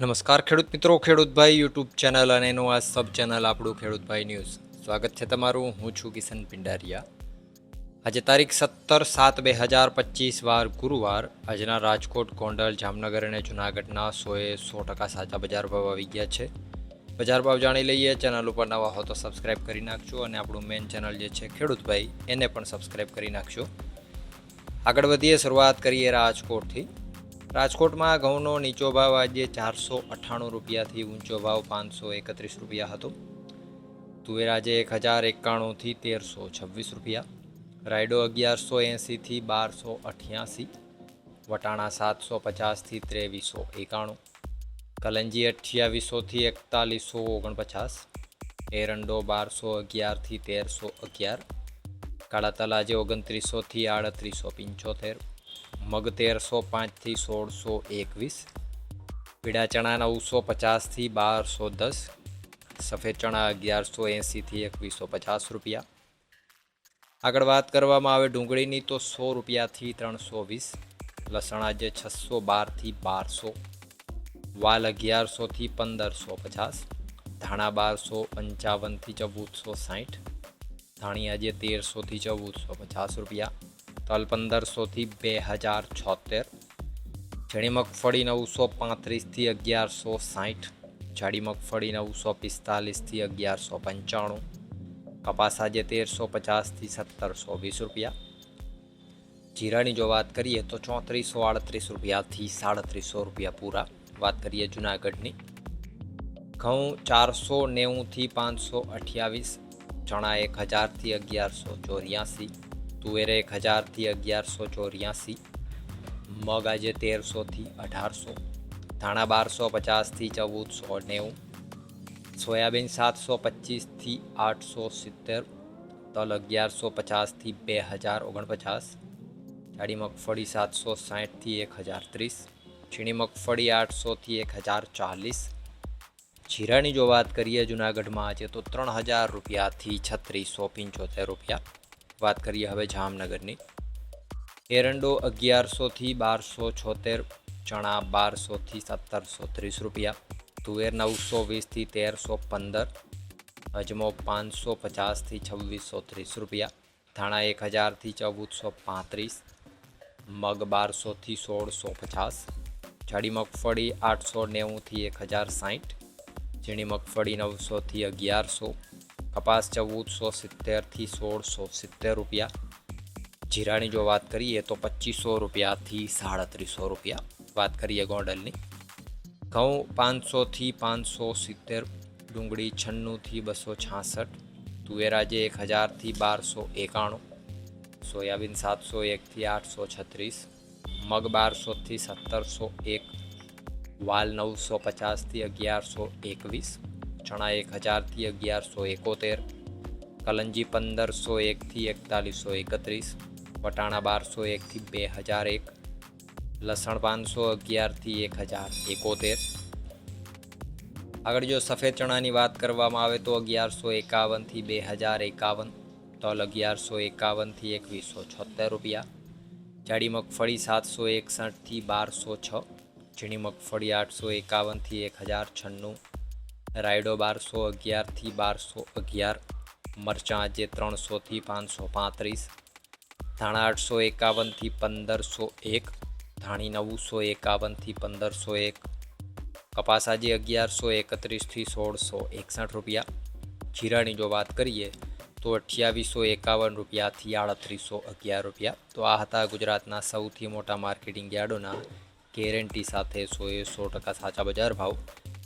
નમસ્કાર, ખેડૂત મિત્રો. ખેડૂતભાઈ યુટ્યુબ ચેનલ અને એનું આ સબ ચેનલ આપણું ખેડૂતભાઈ ન્યૂઝ. સ્વાગત છે તમારું. હું છું કિશન પિંડારિયા. આજે તારીખ સત્તર સાત બે હજાર પચીસ વાર ગુરુવાર આજના રાજકોટ, ગોંડલ, જામનગર અને જૂનાગઢના સોએ સો ટકા સાચા બજાર ભાવ આવી ગયા છે. બજાર ભાવ જાણી લઈએ. ચેનલ ઉપર નવા હો તો સબસ્ક્રાઇબ કરી નાખજો અને આપણું મેઇન ચેનલ જે છે ખેડૂતભાઈ એને પણ સબસ્ક્રાઇબ કરી નાખજો. આગળ વધીએ, શરૂઆત કરીએ રાજકોટથી. રાજકોટમાં ઘઉંનો નીચો ભાવ આજે ચારસો અઠ્ઠાણું રૂપિયાથી ઊંચો ભાવ પાંચસો એકત્રીસ રૂપિયા હતો. તુવેર આજે એક હજાર એકાણુંથી તેરસો છવ્વીસ રૂપિયા. રાયડો અગિયારસો એંસીથી બારસો અઠ્યાસી. વટાણા સાતસો પચાસથી ત્રેવીસો એકાણું. કલંજી અઠ્યાવીસોથી એકતાલીસો ઓગણપચાસ. એરંડો બારસો અગિયારથી તેરસો અગિયાર. કાળા તલ આજે ઓગણત્રીસોથી આડત્રીસો પંચોતેર. મગ તેરસો પાંચથી સોળસો એકવીસ, પીળા ચણા નવસો પચાસથી બારસો દસ, સફેદ ચણા અગિયારસો એંસીથી એકવીસો પચાસ રૂપિયા. આગળ વાત કરવામાં આવે ડુંગળીની તો સો રૂપિયાથી ત્રણસો વીસ, લસણ આજે છસો બારથી બારસો, વાલ અગિયારસોથી પંદરસો પચાસ, ધાણા બારસો પંચાવનથી ચૌદસો સાઠ, ધાણી આજે તેરસોથી ચૌદસો પચાસ રૂપિયા. તલ પંદરસોથી બે હજાર છોતેર. ઝીણી મગફળી નવસો પાંત્રીસથી અગિયારસો સાઠ. જાડી મગફળી નવસો પિસ્તાલીસથી અગિયારસો પંચાણું. કપાસ આજે તેરસો પચાસથી સત્તરસો વીસ રૂપિયા. જીરાની જો વાત કરીએ તો ચોત્રીસો આડત્રીસ રૂપિયાથી સાડત્રીસો રૂપિયા પૂરા. વાત કરીએ જુનાગઢની. ઘઉં ચારસો નેવુંથી પાંચસો અઠ્યાવીસ. ચણા એક હજારથી અગિયારસો ચોર્યાસી. તુવેર એક હજારથી અગિયારસો ચોર્યાસી મગ આજે તેરસોથી અઢારસો ધાણા બારસો પચાસથી ચૌદસો નેવું સોયાબીન સાતસો પચીસથી આઠસો સિત્તેર તલ અગિયારસો પચાસથી બે હજાર ઓગણપચાસ જાડી મગફળી સાતસો સાઠથી એક હજાર ત્રીસ છીણી મગફળી આઠસોથી એક હજાર ચાલીસ જીરાની જો વાત કરીએ જુનાગઢમાં આજે તો ત્રણ હજાર રૂપિયાથી છત્રીસો પંચોતેર રૂપિયા વાત કરીએ હવે જામનગરની. એરંડો અગિયારસોથી બારસો છોતેર ચણા બારસોથી સત્તરસો ત્રીસ રૂપિયા, તુવેર નવસો વીસથી તેરસો પંદર અજમો પાંચસો પચાસથી છવ્વીસો ત્રીસ રૂપિયા, ધાણા એક હજારથી ચૌદસો પાંત્રીસ, મગ બારસોથી સોળસો પચાસ, જાડી મગફળી આઠસો નેવુંથી એક હજાર સાઠ ઝીણી મગફળી નવસોથી અગિયારસો કપાસ ચૌદસો સિત્તેરથી સોળસો સિત્તેર રૂપિયા. જીરાની જો વાત કરીએ તો પચીસો રૂપિયાથી સાડત્રીસો રૂપિયા. વાત કરીએ ગોંડલની. ઘઉં પાંચસોથી પાંચસો સિત્તેર, ડુંગળી છન્નુંથી બસો છાસઠ તુવેરાજે એક હજારથી બારસો એકાણું, સોયાબીન સાતસો એકથી આઠસો છત્રીસ, મગ બારસોથી સત્તરસો એક, વાલ નવસો પચાસથી અગિયારસો એકવીસ ચણા એક હજારથી અગિયારસો એકોતેર, કલંજી પંદરસો એકથી એકતાલીસો એકત્રીસ, વટાણા બારસો એકથી બે હજાર એક, લસણ પાંચસો અગિયારથી એક હજાર એકોતેર. આગળ જો સફેદ ચણાની વાત કરવામાં આવે તો અગિયારસો એકાવનથી બે હજાર એકાવન, તલ અગિયારસો એકાવનથી એકવીસો છોતેર રૂપિયા. જાડી મગફળી સાતસો એકસઠથી બારસો છ, ઝીણી મગફળી આઠસો એકાવનથી એક હજાર છન્નું રાયડો બારસો અગિયારથી બારસો અગિયાર, મરચાં આજે ત્રણસોથી પાંચસો પાંત્રીસ, ધાણા આઠસો એકાવનથી પંદરસો એક, ધાણી નવસો એકાવનથી પંદરસો એક, કપાસ આજે અગિયારસો એકત્રીસથી સોળસો એકસઠ રૂપિયા. જીરાની જો વાત કરીએ તો અઠ્યાવીસો એકાવન રૂપિયાથી આડત્રીસો અગિયાર રૂપિયા. તો આ હતા ગુજરાતના સૌથી મોટા માર્કેટિંગ યાર્ડોના ગેરંટી સાથે સોએ સો ટકા સાચા બજાર ભાવ.